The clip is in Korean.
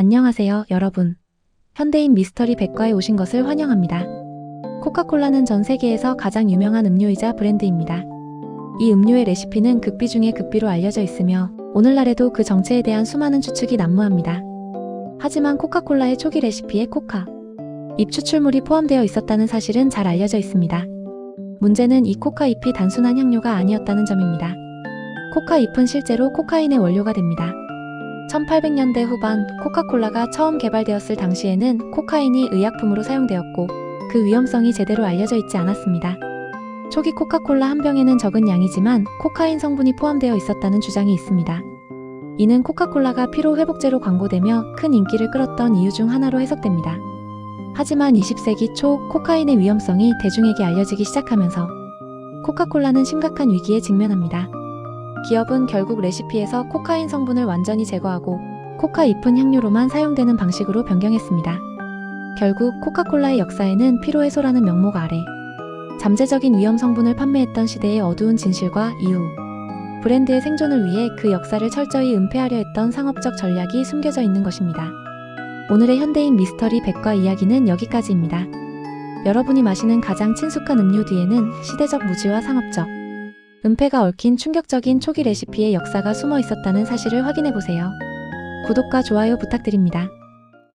안녕하세요, 여러분. 현대인 미스터리 백과에 오신 것을 환영합니다. 코카콜라는 전 세계에서 가장 유명한 음료이자 브랜드입니다. 이 음료의 레시피는 극비 중의 극비로 알려져 있으며 오늘날에도 그 정체에 대한 수많은 추측이 난무합니다. 하지만 코카콜라의 초기 레시피에 코카, 잎 추출물이 포함되어 있었다는 사실은 잘 알려져 있습니다. 문제는 이 코카 잎이 단순한 향료가 아니었다는 점입니다. 코카 잎은 실제로 코카인의 원료가 됩니다. 1800년대 후반 코카콜라가 처음 개발되었을 당시에는 코카인이 의약품으로 사용되었고 그 위험성이 제대로 알려져 있지 않았습니다. 초기 코카콜라 한 병에는 적은 양이지만 코카인 성분이 포함되어 있었다는 주장이 있습니다. 이는 코카콜라가 피로 회복제로 광고되며 큰 인기를 끌었던 이유 중 하나로 해석됩니다. 하지만 20세기 초 코카인의 위험성이 대중에게 알려지기 시작하면서 코카콜라는 심각한 위기에 직면합니다. 기업은 결국 레시피에서 코카인 성분을 완전히 제거하고 코카 잎은 향료로만 사용되는 방식으로 변경했습니다. 결국 코카콜라의 역사에는 피로 해소라는 명목 아래 잠재적인 위험 성분을 판매했던 시대의 어두운 진실과 이유, 브랜드의 생존을 위해 그 역사를 철저히 은폐하려 했던 상업적 전략이 숨겨져 있는 것입니다. 오늘의 현대인 미스터리 백과 이야기는 여기까지입니다. 여러분이 마시는 가장 친숙한 음료 뒤에는 시대적 무지와 상업적, 은폐가 얽힌 충격적인 초기 레시피의 역사가 숨어 있었다는 사실을 확인해 보세요. 구독과 좋아요 부탁드립니다.